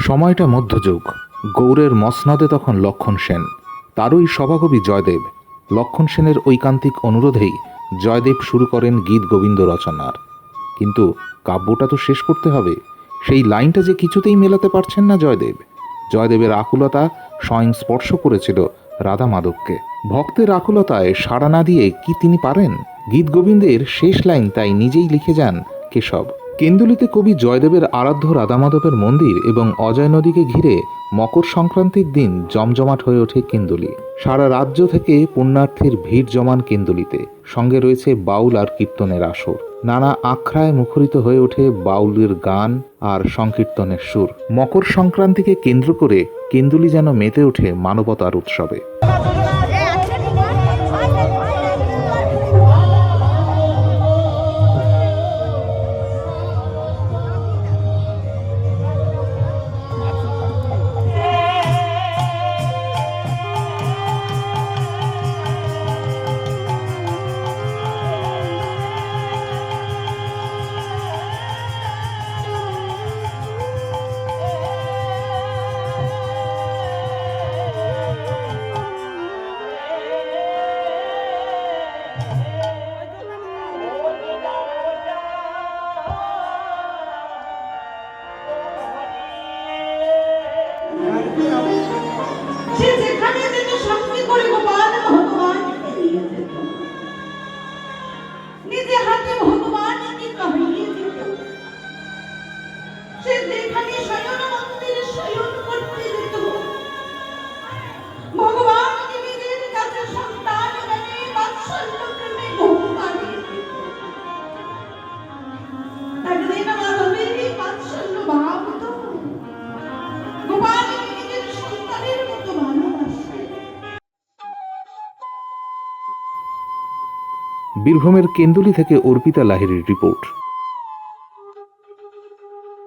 সময়টা মধ্যযুগ। গৌড়ের মসনদে তখন লক্ষণ সেন। তারই সভাকবি জয়দেব। লক্ষণ সেনের ঐকান্তিক অনুরোধেই জয়দেব শুরু করেন গীত গোবিন্দ রচনার। কিন্তু কাব্যটা তো শেষ করতে হবে। সেই লাইনটা যে কিছুতেই মেলাতে পারছেন না জয়দেব। জয়দেবের আকুলতা স্বয়ং স্পর্শ করেছিল রাধা মাধবকে ভক্তের আকুলতায় সাড়া না দিয়ে কি তিনি পারেন? গীত গোবিন্দের শেষ লাইন তাই নিজেই লিখে যান কেশব। কেন্দুলিতে কবি জয়দেবের আরাধ্য রাধামাধবের মন্দির এবং অজয় নদীকে ঘিরে মকর সংক্রান্তির দিন জমজমাট হয়ে ওঠে কেন্দুলি। সারা রাজ্য থেকে পুণ্যার্থীর ভিড় জমান কেন্দুলিতে। সঙ্গে রয়েছে বাউল আর কীর্তনের আসর। নানা আখড়ায় মুখরিত হয়ে ওঠে বাউলের গান আর সংকীর্তনের সুর। মকর সংক্রান্তিকে কেন্দ্র করে কেন্দুলি যেন মেতে ওঠে মানবতার উৎসবে। সে যেখানে যেত সঙ্গে করে গোপাল ভগবানকে নিয়ে যেত নিজে হাতে ভগবানকে কাহিনী দিত। সে যেখানে বীরভূমের কেন্দুলি থেকে অর্পিতা লাহিড়ির রিপোর্ট।